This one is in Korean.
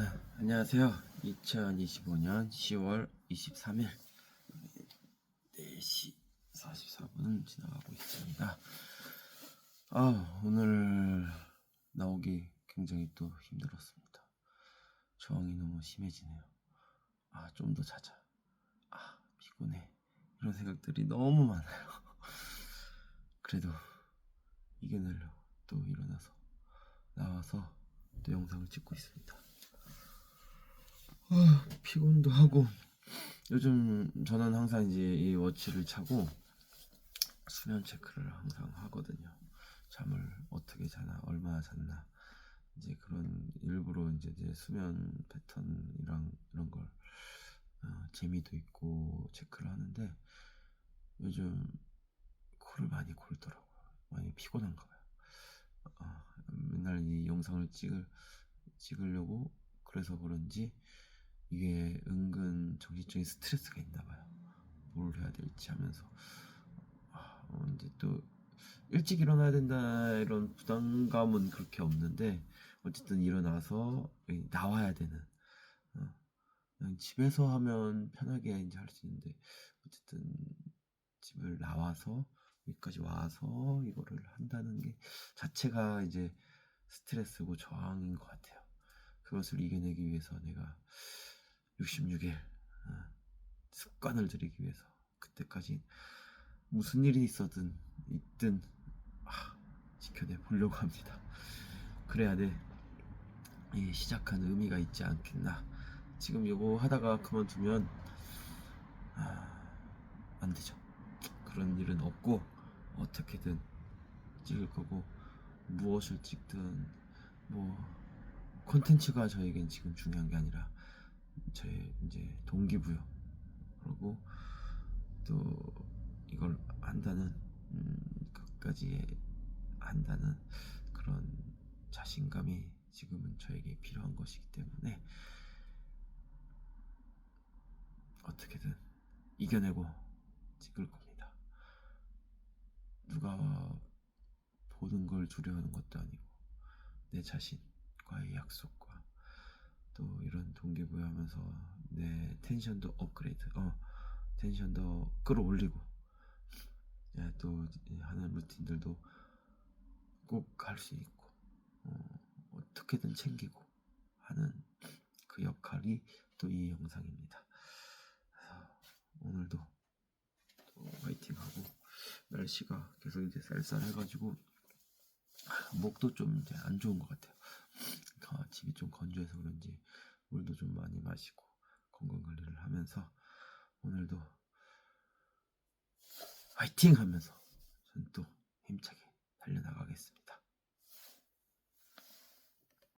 아, 안녕하세요. 2025년 10월 23일 4시 44분 지나가고 있습니다. 아, 오늘 나오기 굉장히 또 힘들었습니다. 저항이 너무 심해지네요. 아, 좀 더 자자. 아, 피곤해. 이런 생각들이 너무 많아요. 그래도 이겨내려고 또 일어나서 나와서 또 영상을 찍고 있습니다. 아, 피곤도 하고 요즘 저는 항상 이제 이 워치를 차고 수면 체크를 항상 하거든요. 잠을 어떻게 자나 얼마나 잤나 이제 그런 일부러 이제 제 수면 패턴이랑 이런 걸 어, 재미도 있고 체크를 하는데 요즘 코를 많이 골더라고요. 많이 피곤한가 봐요. 어, 맨날 이 영상을 찍을 찍으려고 그래서 그런지 이게 은근 정신적인 스트레스가 있나 봐요. 뭘 해야 될지 하면서 아, 어, 이제 또 일찍 일어나야 된다 이런 부담감은 그렇게 없는데 어쨌든 일어나서 나와야 되는 어, 그냥 집에서 하면 편하게 이제 할 수 있는데 어쨌든 집을 나와서 여기까지 와서 이거를 한다는 게 자체가 이제 스트레스고 저항인 것 같아요. 그것을 이겨내기 위해서 내가 66일 어, 습관을 들이기 위해서 그때까지 무슨 일이 있었든 있든 아, 지켜내 보려고 합니다. 그래야 돼. 이 시작한 의미가 있지 않겠나. 지금 이거 하다가 그만두면 아, 안 되죠. 그런 일은 없고 어떻게든 찍을 거고 무엇을 찍든 뭐 콘텐츠가 저에겐 지금 중요한 게 아니라 제 이제 동기부여 그리고 또 이걸 한다는 음, 끝까지 한다는 그런 자신감이 지금은 저에게 필요한 것이기 때문에 어떻게든 이겨내고 찍을 겁니다. 누가 보는 걸 두려워하는 것도 아니고 내 자신과의 약속과 또 이런 동기부여 하면서 내 텐션도 업그레이드, 어 텐션도 끌어올리고 예, 또 하는 루틴들도 꼭 할 수 있고 어, 어떻게든 챙기고 하는 그 역할이 또 이 영상입니다. 오늘도 또 화이팅하고 날씨가 계속 이제 쌀쌀해가지고 목도 좀 이제 안 좋은 것 같아요. 어, 집이 좀 건조해서 그런지 물도 좀 많이 마시고 건강 관리를 하면서 오늘도 화이팅 하면서 전 또 힘차게